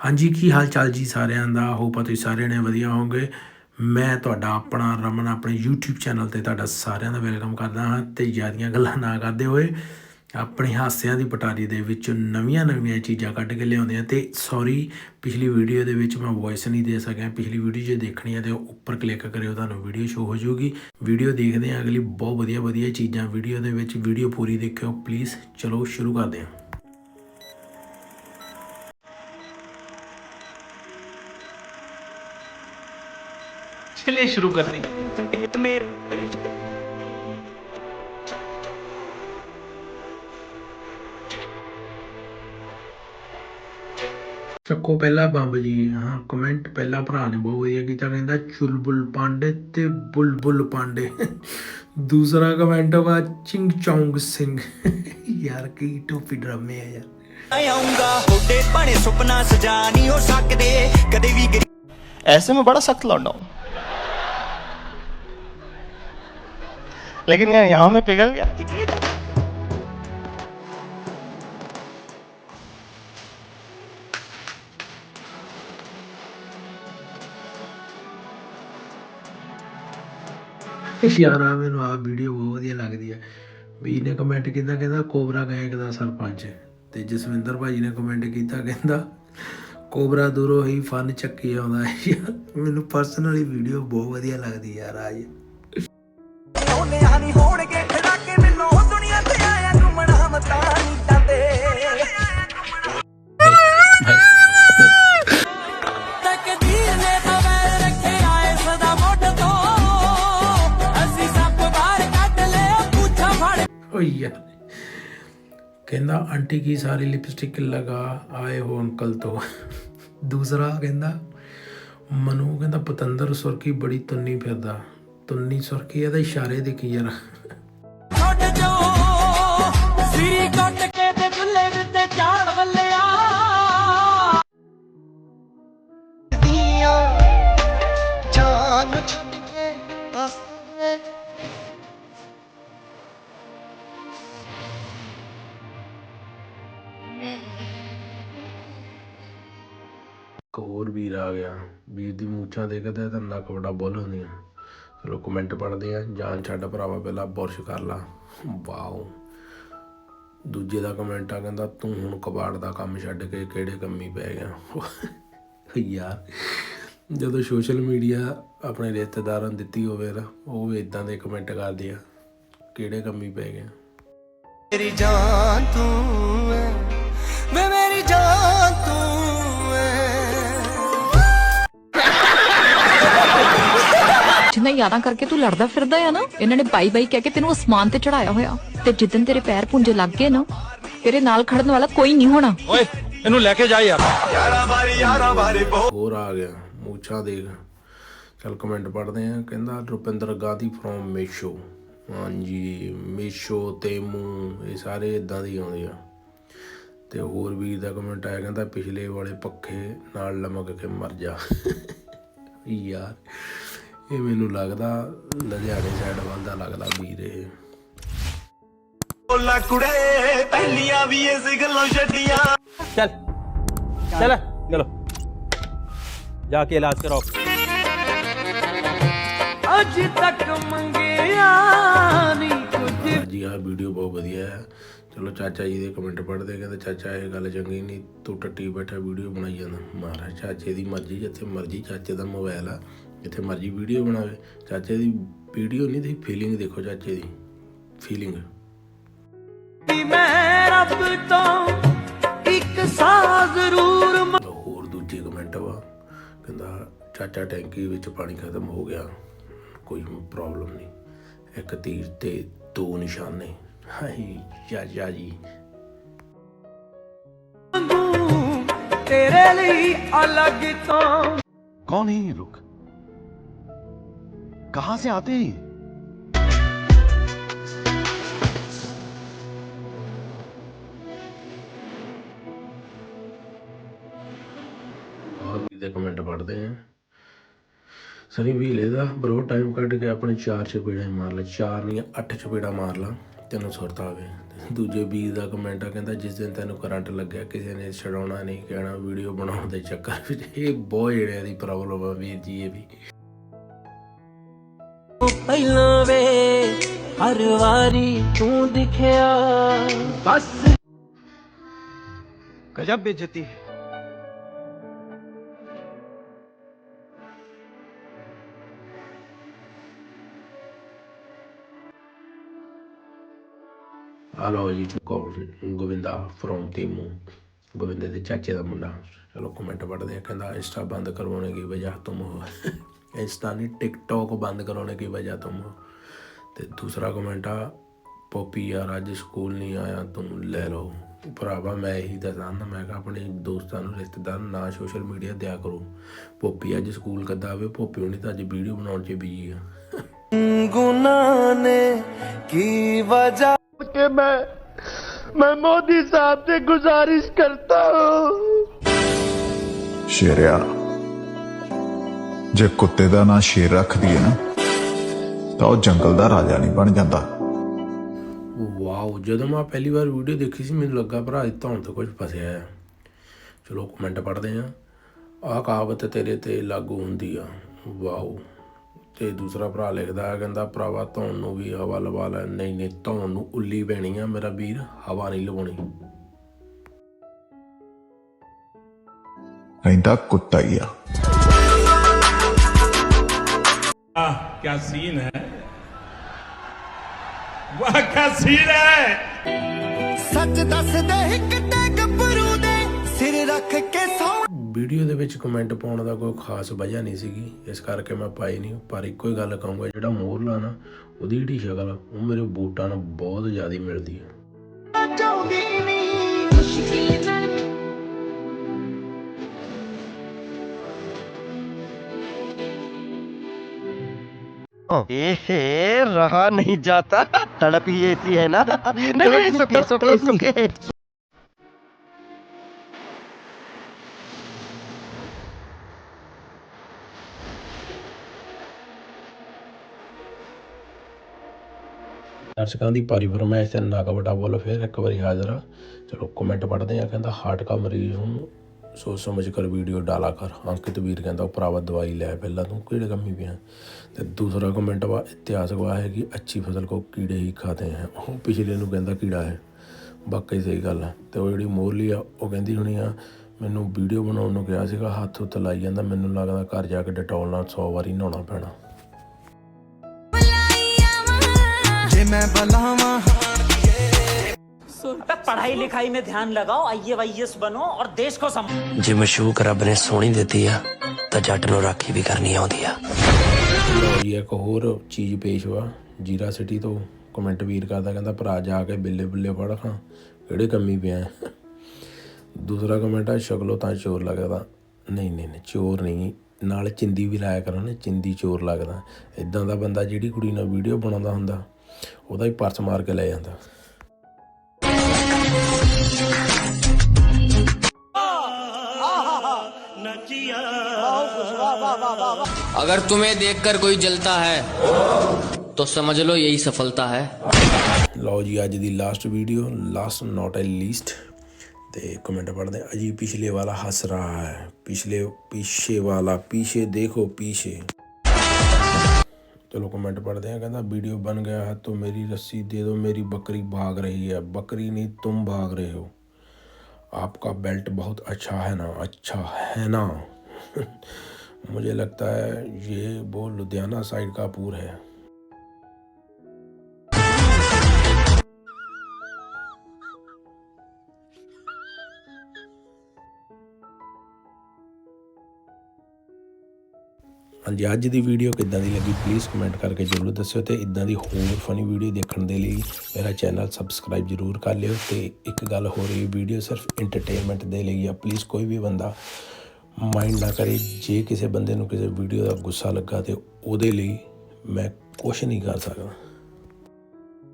ਹਾਂਜੀ, ਕੀ ਹਾਲ ਚਾਲ ਜੀ ਸਾਰਿਆਂ ਦਾ? ਹੋਪ ਆ ਤੁਸੀਂ ਸਾਰਿਆਂ ਨੇ ਵਧੀਆ ਹੋਵੋਗੇ। ਮੈਂ ਤੁਹਾਡਾ ਆਪਣਾ ਰਮਨ, ਆਪਣੇ YouTube ਚੈਨਲ ਤੇ ਤੁਹਾਡਾ ਸਾਰਿਆਂ ਦਾ ਵੈਲਕਮ ਕਰਦਾ ਹਾਂ। ਤੇ ਜ਼ਿਆਦੀਆਂ ਗੱਲਾਂ ਨਾ ਕਰਦੇ ਹੋਏ, ਆਪਣੇ ਹਾਸਿਆਂ ਦੀ ਪਟਾਰੀ ਦੇ ਵਿੱਚ ਨਵੀਆਂ ਨਵੀਆਂ ਚੀਜ਼ਾਂ ਕੱਢ ਕੇ ਲਿਆਉਂਦੇ ਆ ਤੇ ਸੌਰੀ ਪਿਛਲੀ ਵੀਡੀਓ ਦੇ ਵਿੱਚ ਮੈਂ ਵੌਇਸ ਨਹੀਂ ਦੇ ਸਕਿਆ। ਪਿਛਲੀ ਵੀਡੀਓ ਜੇ ਦੇਖਣੀ ਹੈ ਤੇ ਉੱਪਰ ਕਲਿੱਕ ਕਰਿਓ, ਤੁਹਾਨੂੰ ਵੀਡੀਓ ਸ਼ੋ ਹੋ ਜਾਊਗੀ। ਵੀਡੀਓ ਦੇਖਦੇ ਆ ਅਗਲੀ ਬਹੁਤ ਵਧੀਆ ਵਧੀਆ ਚੀਜ਼ਾਂ। ਵੀਡੀਓ ਦੇ ਵਿੱਚ ਵੀਡੀਓ ਪੂਰੀ ਦੇਖਿਓ। ਪਲੀਜ਼ ਚਲੋ ਸ਼ੁਰੂ ਕਰਦੇ ਹਾਂ। चलिए शुरू करते हैं ਚੱਕੋ ਪਹਿਲਾ ਬੰਬ ਜੀ ਹਾਂ ਕਮੈਂਟ ਪਹਿਲਾ ਭਰਾ ਨੇ ਬਹੁਤ ਵਧੀਆ ਕੀਤਾ ਕਹਿੰਦਾ ਚੁਲਬੁਲ ਪਾਂਡੇ ਤੇ ਬੁਲਬੁਲ ਪਾਂਡੇ ਦੂਸਰਾ ਕਮੈਂਟ ਵਾ ਚਿੰਗ ਚੌਂਗ ਸਿੰਘ ਯਾਰ ਕੀ ਟੋਪੀ ਡਰਾਮੇ ਆ ਯਾਰ ਆਉਂਗਾ ਤੁਹਾਡੇ ਭਾਣੇ ਸੁਪਨਾ ਸਜਾ ਨਹੀਂ ਹੋ ਸਕਦੇ ਕਦੇ ਵੀ ਗਿਰ- ऐसे में बड़ा सख्त लौंडा हूं लेकिन यार यहाँ में पिघल गया ਯਾਰ ਆ ਮੈਨੂੰ ਆ ਵੀਡੀਓ ਬਹੁਤ ਵਧੀਆ ਲੱਗਦੀ ਹੈ ਵੀ ਨੇ ਕਮੈਂਟ ਕੀਤਾ ਕਹਿੰਦਾ ਕੋਬਰਾ ਗੈਂਗ ਦਾ ਸਰਪੰਚ ਤੇ ਜਸਵਿੰਦਰ ਭਾਜੀ ਨੇ ਕਮੈਂਟ ਕੀਤਾ ਕਹਿੰਦਾ ਕੋਬਰਾ ਦੂਰੋਂ ਹੀ ਫਨ ਚੱਕੀ ਆਉਂਦਾ ਹੈ ਯਾਰ ਮੈਨੂੰ ਪਰਸਨਲੀ ਵੀਡੀਓ ਬਹੁਤ ਵਧੀਆ ਲੱਗਦੀ ਯਾਰ ਆ ਜੀ ਫੜ ਓ ਕਹਿੰਦਾ, ਆਂਟੀ ਕੀ ਸਾਰੀ ਲਿਪਸਟਿਕ ਲਗਾ ਆਏ ਹੋ ਅੰਕਲ ਤੋਂ? ਦੂਸਰਾ ਕਹਿੰਦਾ, ਮਨੂ ਕਹਿੰਦਾ, ਪਤੰਦਰ ਸੁਰਖੀ ਬੜੀ ਤੁੰਨੀ ਫਿਰਦਾ। ਤੁੰਨੀ ਸੁਰਖੀ ਇਹਦਾ ਇਸ਼ਾਰੇ ਦੇ ਕੀ ਯਾਰ। ਛੱਡ ਜੋ ਸਿਰੀ ਕੱਟ ਕੇ ਤੇ ਚੁੱਲ੍ਹੇ ਵਿੱਚ ਚਾੜ ਵੱਲਿਆ। ਹੋਰ ਵੀਰ ਆ ਗਿਆ। ਵੀਰ ਦੀ ਮੂਛਾਂ ਦੇਖਦਾ ਤਾਂ ਨੱਕ ਬੜਾ ਬੁੱਲ ਹੁੰਦੀਆਂ। ਚਲੋ ਕਮੈਂਟ ਪੜ੍ਹਦੇ ਆ ਜਾਨ ਛੱਡ ਭਰਾਵਾ ਪਹਿਲਾਂ ਬੁਰਸ਼ ਕਰ ਲਾ। ਵਾਓ। ਦੂਜੇ ਦਾ ਕਮੈਂਟ ਆ ਕਹਿੰਦਾ, ਤੂੰ ਹੁਣ ਕਬਾੜ ਦਾ ਕੰਮ ਛੱਡ ਕੇ ਕਿਹੜੇ ਕੰਮੀ ਪੈ ਗਿਆ? ਯਾਰ, ਜਦੋਂ ਸੋਸ਼ਲ ਮੀਡੀਆ ਆਪਣੇ ਰਿਸ਼ਤੇਦਾਰਾਂ ਨੂੰ ਦਿੱਤੀ ਹੋਵੇ ਨਾ, ਉਹ ਵੀ ਇਦਾਂ ਦੇ ਕਮੈਂਟ ਕਰਦੇ ਆ, ਕਿਹੜੇ ਕੰਮੀ ਪੈ ਗਿਆ? ਮੇਰੀ ਜਾਨ ਤੂੰ ਹੈ ਵੇ ਮੇਰੀ ਜਾਨ ਤੂੰ ਜਿੰਨਾ ਯਾਦਾਂ ਕਰਕੇ ਤੂੰ ਲੜਦਾ ਫਿਰਦਾ ਆ ਨਾ ਇਹਨਾਂ ਨੇ ਬਾਈ ਬਾਈ ਕਹਿ ਕੇ ਤੈਨੂੰ ਅਸਮਾਨ ਤੇ ਚੜਾਇਆ ਹੋਇਆ। ਤੇ ਜਿੱਦਨ ਤੇਰੇ ਪੈਰ ਪੁੰਜੇ ਲੱਗ ਗਏ ਨਾ ਤੇਰੇ ਨਾਲ ਖੜਨ ਵਾਲਾ ਕੋਈ ਨਹੀਂ ਹੋਣਾ। ਓਏ ਇਹਨੂੰ ਲੈ ਕੇ ਜਾ ਯਾਰ। ਹੋਰ ਆ ਗਿਆ ਮੂਛਾਂ ਦੇਖ। ਚਲ ਕਮੈਂਟ ਪੜ੍ਹਦੇ ਆ ਕਹਿੰਦਾ ਰੁਪਿੰਦਰ ਗਾਂਧੀ ਫਰੋਮ ਮੇਸ਼ੋ ਹਾਂਜੀ ਮੇਸ਼ੋ ਤੇਮੂ ਇਹ ਸਾਰੇ ਇਦਾਂ ਦੇ ਆਉਂਦੇ ਆ। ਤੇ ਹੋਰ ਵੀ ਦਾ ਕਮੈਂਟ ਆਇਆ ਕਹਿੰਦਾ ਪਿਛਲੇ ਵਾਲੇ ਪੱਖੇ ਨਾਲ ਲਮਕ ਕੇ ਮਰ ਜਾ। ਯਾਰ ਇਹ ਮੈਨੂੰ ਲੱਗਦਾ ਲੁਧਿਆਣੇ ਸਾਈਡ ਵੱਲ ਦਾ ਲੱਗਦਾ ਵੀਰ ਇਹ। ਬੋਲਾ ਕੁੜੇ ਪਹਿਲੀਆਂ ਵੀ ਇਸ ਗੱਲੋਂ ਛੱਡੀਆਂ। ਚੱਲ ਚੱਲ ਚਲੋ। ਜਾ ਕੇ ਇਲਾਜ ਕਰਾਓ ਅੱਜ ਤੱਕ ਮੰਗਿਆ ਨਹੀਂ ਕੁਝ। ਜੀ ਆ ਵੀਡੀਓ ਬਹੁਤ ਵਧੀਆ ਹੈ। ਚਲੋ ਚਾਚਾ ਜੀ ਦੇ ਕਮੈਂਟ ਪੜਦੇ ਕਹਿੰਦੇ ਚਾਚਾ ਇਹ ਗੱਲ ਚੰਗੀ ਨਹੀਂ ਤੂੰ ਟੱਟੀ ਬੈਠਾ ਵੀਡੀਓ ਬਣਾਈ ਜਾਂਦਾ। ਮਹਾਰਾਜ ਚਾਚੇ ਦੀ ਮਰਜ਼ੀ ਜਿੱਥੇ ਮਰਜ਼ੀ ਚਾਚੇ ਦਾ ਮੋਬਾਈਲ ਆ। ਜਿੱਥੇ ਮਰਜ਼ੀ ਵੀਡੀਓ ਬਣਾਵੇ। ਚਾਚੇ ਦੀ ਵੀਡੀਓ ਨਹੀਂ ਦੀ ਫੀਲਿੰਗ ਦੇਖੋ ਚਾਚੇ ਦੀ। ਫੀਲਿੰਗ ਹੋਰ ਦੂਜੀ ਕਮੈਂਟ ਵਾ। ਕਹਿੰਦਾ ਚਾਚਾ ਟੈਂਕੀ ਵਿੱਚ ਪਾਣੀ ਖਤਮ ਹੋ ਗਿਆ। ਕੋਈ ਪ੍ਰੋਬਲਮ ਨਹੀਂ। ਇੱਕ ਤੀਰ ਤੇ ਦੋ ਨਿਸ਼ਾਨ। ਨੇ ਹਾਈ ਚਾਚਾ ਜੀ। ਤੇਰੇ ਲਈ ਅਲੱਗ ਤੋਂ। ਕੌਣ ਹੈ कहां से आते हैं ये? ਹੋਰ ਵੀ ਦੇ ਕਮੈਂਟ ਪੜ੍ਹਦੇ ਆ ਸਨੀ ਵੀਲੇ ਦਾ ਬਰੋ ਟਾਈਮ ਕੱਢ ਕੇ ਆਪਣੇ ਚਾਰ ਚਪੇੜਾ ਮਾਰ ਲੈ ਚਾਰ ਨਹੀਂ ਅੱਠ ਚਪੇੜਾ ਮਾਰ ਲਾ ਤੈਨੂੰ ਸੁਰਤ ਆਵੇ ਦੂਜੇ ਵੀਰ ਦਾ ਕਮੈਂਟ ਆ ਕਹਿੰਦਾ ਜਿਸ ਦਿਨ ਤੈਨੂੰ ਕਰੰਟ ਲੱਗਿਆ ਕਿਸੇ ਨੇ ਛਡਾਉਣਾ ਨਹੀਂ ਕਹਿਣਾ ਵੀਡੀਓ ਬਣਾਉਣ ਦੇ ਚੱਕਰ ਵਿੱਚ ਇਹ ਬਹੁਤ ਜਿਹੜਿਆਂ ਦੀ ਪ੍ਰੋਬਲਮ ਆ ਵੀਰ ਜੀ ਇਹ ਵੀ ਹਰ ਵਾਰੀ ਤੂੰ ਦਿਖਿਆ ਬਸ गजब बेइज्जती है ਹਲੋ ਜੀ ਗੋਵਿੰ- ਗੋਵਿੰਦਾ ਫਰੋਮ ਟੀਮੂ ਗੋਵਿੰਦੇ ਦੇ ਚਾਚੇ ਦਾ ਮੁੰਡਾ ਚਲੋ ਕਮੈਂਟ ਪੜਦੇ ਆ ਕਹਿੰਦਾ ਇੰਸਟਾ ਬੰਦ ਕਰਵਾਉਣੇ ਕੀ ਵਜ੍ਹਾ ਤੁਮ ਹੋ ਇੰਸਟਾ ਨਹੀਂ ਟਿਕਟੌਕ ਬੰਦ ਕਰਵਾਉਣੇ ਕੀ ਵਜ੍ਹਾ ਤੁਮ ਹੋ ਤੇ ਦੂਸਰਾ ਕਮੈਂਟ ਆ ਪੋਪੀ ਯਾਰ ਅੱਜ ਸਕੂਲ ਨਹੀਂ ਆਇਆ ਤੁਮ ਲੈ ਲਓ ਭਰਾਵਾ ਮੈਂ ਇਹੀ ਦੱਸਦਾ ਨਾ ਮੈਂ ਕਿਹਾ ਆਪਣੇ ਦੋਸਤਾਂ ਨੂੰ ਰਿਸ਼ਤੇਦਾਰ ਨੂੰ ਨਾ ਸੋਸ਼ਲ ਮੀਡੀਆ ਦਿਆ ਕਰੋ ਪੋਪੀ ਅੱਜ ਸਕੂਲ ਕੱਦਾ ਆਵੇ ਪੋਪੀ ਹੁਣੀ ਤਾਂ ਅੱਜ ਵੀਡੀਓ ਬਣਾਉਣ 'ਚ ਬਿਜੀ ਆ ਗੁਨਾਹ ਨੇ ਕੀ ਵਜ੍ਹਾ कि मैं मैं मोदी साहब से गुजारिश करता हूँ ਸ਼ੇਰਿਆ ਜੇ ਕੁੱਤੇ ਦਾ ਨਾਂ ਸ਼ੇਰ ਰੱਖ ਦਈਏ ਨਾ ਤਾਂ ਉਹ ਜੰਗਲ ਦਾ ਰਾਜਾ ਨਹੀਂ ਬਣ ਜਾਂਦਾ। ਵਾਓ ਜਦੋਂ ਮੈਂ ਪਹਿਲੀ ਵਾਰ ਵੀਡੀਓ ਦੇਖੀ ਸੀ ਮੈਨੂੰ ਲੱਗਾ ਭਰਾ ਇਹ ਧੌਣ ਤੇ ਕੁਝ ਫਸਿਆ ਆ ਚਲੋ ਕਮੈਂਟ ਪੜ੍ਹਦੇ ਆ ਆਹ ਕਹਾਵਤ ਤੇਰੇ ਤੇ ਲਾਗੂ ਹੁੰਦੀ ਆ। ਵਾਓ ਤੇ ਦੂਸਰਾ ਭਰਾ ਲਿਖਦਾ ਹੈ ਕਹਿੰਦਾ ਭਰਾਵਾ ਧੌਣ ਨੂੰ ਵੀ ਹਵਾ ਲਵਾ ਲੈ। ਨਹੀਂ ਨਹੀਂ ਧੌਣ ਨੂੰ ਉੱਲੀ ਪੈਣੀ ਆ ਮੇਰਾ ਵੀਰ ਹਵਾ ਨਹੀਂ ਲਵਾਉਣੀ। ਰਹਿੰਦਾ ਕੁੱਤਾ ਹੀ ਆ। क्या सीन है वाह क्या सीन है ਸੱਚ ਦੱਸਦੇ ਕਿਤੇ ਗੱਭਰੂ ਦੇ ਸਿਰ ਰੱਖ ਕੇ ਸੌ ਵੀਡੀਓ ਦੇ ਵਿੱਚ ਕਮੈਂਟ ਪਾਉਣ ਦਾ ਕੋਈ ਖਾਸ ਵਜ੍ਹਾ ਨਹੀਂ ਸੀਗੀ ਇਸ ਕਰਕੇ ਮੈਂ ਪਾਈ ਨਹੀਂ ਪਰ ਇੱਕੋ ਹੀ ਗੱਲ ਕਹੂੰਗਾ ਜਿਹੜਾ ਮੋਰਲਾ ਨਾ ਉਹਦੀ ਜਿਹੜੀ ਸ਼ਕਲ ਆ, ਉਹ ਮੇਰੇ ਬੂਟਾਂ ਨਾਲ ਬਹੁਤ ਜ਼ਿਆਦਾ ਮਿਲਦੀ ਆ ए रहा नहीं जाता तड़प ही ऐसी है ना नहीं सुके सुके सुके ਦਰਸ਼ਕਾਂ ਦੀ ਭਾਰੀ ਫਰਮਾਇਸ਼ ਤੇ ਨਾਗਾ ਬਟਾ ਵੱਲੋਂ ਫਿਰ ਇੱਕ ਵਾਰੀ ਹਾਜ਼ਰ ਆ ਚਲੋ ਕਮੈਂਟ ਪੜ੍ਹਦੇ ਆ ਕਹਿੰਦਾ ਹਾਰਟ ਕਾ ਮਰੀਜ਼ ਹੂੰ ਸੋਚ ਸਮਝ ਕਰ ਵੀਡੀਓ ਡਾਲਾ ਕਰ। ਅੰਕਿਤ ਵੀਰ ਕਹਿੰਦਾ ਭਰਾਵਾ ਦਵਾਈ ਲੈ ਪਹਿਲਾਂ ਤੂੰ, ਕਿਹੜੇ ਕੰਮੀ ਪਿਆ? ਤੇ ਦੂਸਰਾ ਕਮੈਂਟ ਵਾ, ਇਤਿਹਾਸ ਗਵਾਹ ਹੈ ਕਿ ਅੱਛੀ ਫਸਲ ਕੋ ਕੀੜੇ ਹੀ ਖਾਤੇ ਹੈ। ਉਹ ਪਿਛਲੇ ਨੂੰ ਕਹਿੰਦਾ ਕੀੜਾ ਹੈ। ਬਾਕੀ ਸਹੀ ਗੱਲ ਹੈ। ਤੇ ਉਹ ਜਿਹੜੀ ਮੋਰਲੀ ਆ, ਉਹ ਕਹਿੰਦੀ ਹੋਣੀ ਆ, ਮੈਨੂੰ ਵੀਡੀਓ ਬਣਾਉਣ ਨੂੰ ਕਿਹਾ ਸੀਗਾ, ਹੱਥ ਉੱਤੇ ਲਾਈ ਜਾਂਦਾ, ਮੈਨੂੰ ਲੱਗਦਾ ਘਰ ਜਾ ਕੇ ਡਟੋਲ ਨਾਲ 100 ਵਾਰੀ ਨਹਾਉਣਾ ਪੈਣਾ। ਜੇ ਮੈਂ ਬਲਾਵਾਂ पढ़ाई लिखाई में ध्यान लगाओ आई वाईएस बनो और देश को सम ਜੇ ਮਸ਼ੂਕ ਰੱਬ ਨੇ ਸੋਹਣੀ ਦਿੱਤੀ ਆ ਤਾਂ ਜੱਟ ਨੂੰ ਰਾਖੀ ਵੀ ਕਰਨੀ ਆਉਂਦੀ ਆ ਲਓ ਜੀ ਇੱਕ ਹੋਰ ਚੀਜ਼ ਪੇਸ਼ ਵਾ ਜੀਰਾ ਸਿਟੀ ਤੋਂ ਕਮੈਂਟ ਵੀਰ ਕਰਦਾ ਕਹਿੰਦਾ ਭਰਾ ਜਾ ਕੇ ਬਿੱਲੇ ਬਿੱਲੇ ਫੜ ਖਾਂ ਕਿਹੜੇ ਕੰਮੀ ਪਿਆ ਦੂਸਰਾ ਕਮੈਂਟ ਆ ਸ਼ਕਲੋ ਤਾਂ ਚੋਰ ਲੱਗਦਾ ਨਹੀਂ ਨਹੀਂ ਨਹੀਂ ਚੋਰ ਨਹੀਂ ਨਾਲ ਚਿੰਦੀ ਵੀ ਲਾਇਆ ਕਰੋ ਨਾ ਚਿੰਦੀ ਚੋਰ ਲੱਗਦਾ ਇਦਾਂ ਦਾ ਬੰਦਾ ਜਿਹੜੀ ਕੁੜੀ ਨਾਲ ਵੀਡੀਓ ਬਣਾਉਂਦਾ ਹੁੰਦਾ ਉਹਦਾ ਹੀ ਪਰਸ ਮਾਰ ਕੇ ਲੈ ਜਾਂਦਾ अगर तुम्हें देखकर कोई जलता है तो समझ लो यही सफलता है। लो जी आज दी last video last not a least least comment पढ़ दें। अजी पिछले वाला हंस रहा है। पिछले पीछे वाला पीछे देखो पीछे। चलो कमेंट पढ़ दें। कहना वीडियो बन गया है तो मेरी रस्सी दे दो मेरी बकरी भाग रही है। बकरी नहीं तुम भाग रहे हो। आपका बेल्ट बहुत अच्छा है ना अच्छा है ना मुझे लगता है ये वो लुधियाना साइड का पूर है ਹਾਂਜੀ, ਅੱਜ ਦੀ ਵੀਡੀਓ ਕਿੱਦਾਂ ਦੀ ਲੱਗੀ? ਪਲੀਜ਼ ਕਮੈਂਟ ਕਰਕੇ ਜ਼ਰੂਰ ਦੱਸਿਓ ਤੇ ਇਦਾਂ ਦੀ ਹੋਰ ਫਨੀ ਵੀਡੀਓ ਦੇਖਣ ਦੇ ਲਈ ਮੇਰਾ ਚੈਨਲ ਸਬਸਕ੍ਰਾਈਬ ਜ਼ਰੂਰ ਕਰ ਲਿਓ ਤੇ ਇੱਕ ਗੱਲ ਹੋ ਰਹੀ ਵੀਡੀਓ ਸਿਰਫ ਐਂਟਰਟੇਨਮੈਂਟ ਦੇ ਲਈ ਆ। ਪਲੀਜ਼ ਕੋਈ ਵੀ ਬੰਦਾ ਮਾਈਂਡ ਨਾ ਕਰੇ, ਜੇ ਕਿਸੇ ਬੰਦੇ ਨੂੰ ਕਿਸੇ ਵੀਡੀਓ ਦਾ ਗੁੱਸਾ ਲੱਗਾ ਤੇ ਉਹਦੇ ਲਈ ਮੈਂ ਕੁਝ ਨਹੀਂ ਕਰ ਸਕਦਾ।